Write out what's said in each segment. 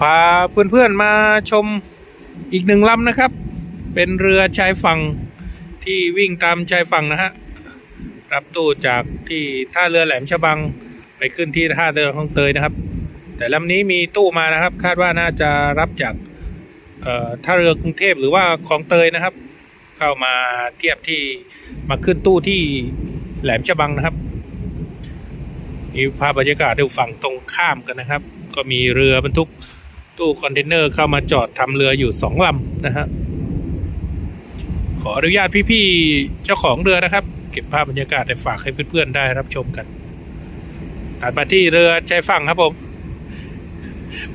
พาเพื่อนๆมาชมอีกหนึ่งลำนะครับ เป็นเรือชายฝั่งที่วิ่งตามชายฝั่งนะฮะรับตู้จากที่ท่าเรือแหลมฉบังไปขึ้นที่ท่าเรือคลองเตยนะครับ แต่ลำนี้มีตู้มานะครับ คาดว่าน่าจะรับจากเอ่อท่าเรือกรุงเทพหรือว่าคลองเตยนะครับ เข้ามาเทียบที่มาขึ้นตู้ที่แหลมฉบังนะครับนี่ภาพบรรยากาศดูฝั่งตรงข้ามกันนะครับ ก็มีเรือบรรทุก ตู้คอนเทนเนอร์เข้ามาจอดทำเรืออยู่สองลำนะฮะขออนุญาตพี่ๆเจ้าของเรือนะครับ เก็บภาพบรรยากาศไปฝากให้เพื่อนๆได้รับชมกันตัดมาที่เรือชายฝั่งครับผม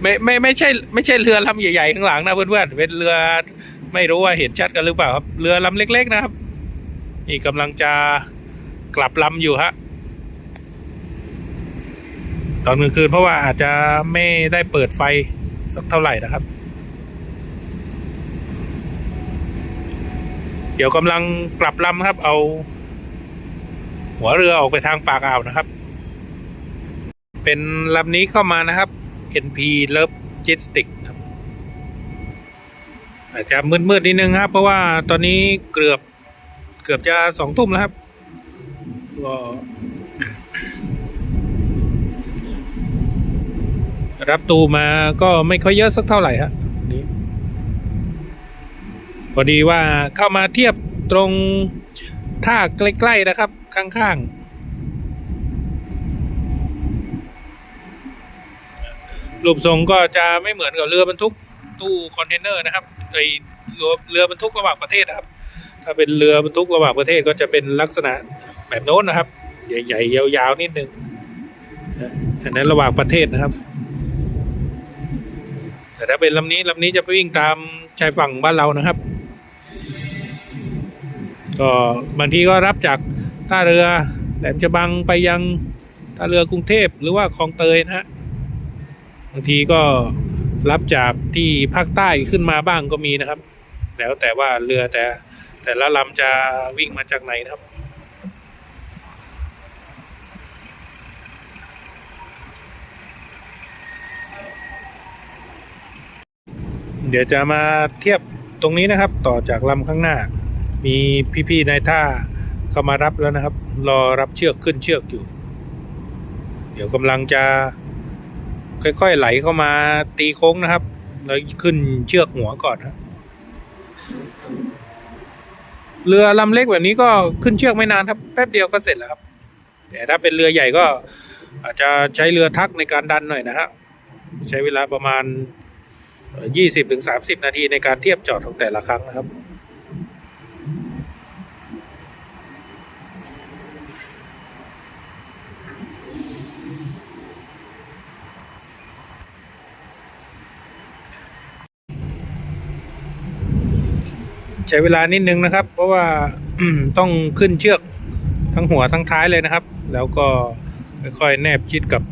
ไม่ไม่ไม่ใช่ ไม่ใช่เรือลำใหญ่ๆข้างหลังนะเพื่อนๆเป็นเรือไม่รู้ว่าเห็นชัดกันหรือเปล่าครับ เรือลำเล็ก ๆ นะครับนี่กำลังจะกลับลำอยู่ฮะตอนกลางคืนเพราะว่าอาจจะไม่ได้เปิดไฟ สักเท่าไหร่นะครับ เดี๋ยวกำลังกลับลำครับ เอา หัวเรือออกไปทางปากอ่าวนะครับ เป็นลำนี้เข้ามานะครับ NP Love Jet Stick ครับ อาจจะมืดๆนิดนึงครับ เพราะว่าตอนนี้เกือบเกือบจะสองทุ่มแล้วครับก็ รับตูมาก็ไม่ค่อยเยอะสักเท่าไหร่ฮะนี่พอดีว่าเข้ามาเทียบตรงท่าใกล้ๆนะครับ ข้างๆรูปทรงก็จะไม่เหมือนกับเรือบรรทุกตู้คอนเทนเนอร์นะครับไอเรือเรือบรรทุกระหว่างประเทศนะครับ ถ้าเป็นเรือบรรทุกระหว่างประเทศก็จะเป็นลักษณะแบบโน้นนะครับ ใหญ่ๆยาวๆนิดนึงอันนั้นระหว่างประเทศนะครับ ถ้าเป็นลำนี้ลำนี้จะไปวิ่งตามชายฝั่งบ้านเรานะครับ ก็บางทีก็รับจากท่าเรือแหลมฉบังไปยังท่าเรือกรุงเทพหรือว่าคลองเตยนะฮะบางทีก็รับจากที่ภาคใต้ขึ้นมาบ้างก็มีนะครับ แล้วแต่ว่าเรือแต่แต่ละลำจะวิ่งมาจากไหนนะครับ เดี๋ยวจะมาเทียบตรงนี้นะครับ ต่อจากลำข้างหน้า มีพี่ๆในท่าเข้ามารับแล้วนะครับ รอรับเชือกขึ้นเชือกอยู่ เดี๋ยวกำลังจะค่อยๆไหลเข้ามาตีโค้งนะครับ แล้วขึ้นเชือกหัวก่อนครับเรือลำเล็กแบบนี้ก็ขึ้นเชือกไม่นานครับ แป๊บเดียวก็เสร็จแล้วครับ แต่ถ้าเป็นเรือใหญ่ก็อาจจะใช้เรือทักในการดันหน่อยนะฮะใช้เวลาประมาณ ยี่สิบถึงสามสิบนาทีในการเทียบจอดของแต่ละครั้งนะครับใช้เวลานิดนึงนะครับ เพราะว่าต้องขึ้นเชือกทั้งหัวทั้งท้ายเลยนะครับ แล้วก็ค่อยๆแนบชิดกับ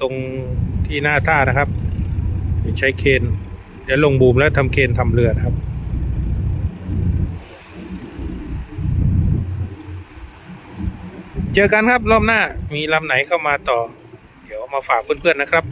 ตรงที่หน้าท่านะครับ ใช้เคนเดี๋ยวลงบูมแล้วทำเคนทำเรือนะครับเจอกันครับรอบหน้ามีลำไหนเข้ามาต่อ เดี๋ยวมาฝากเพื่อนๆนะครับ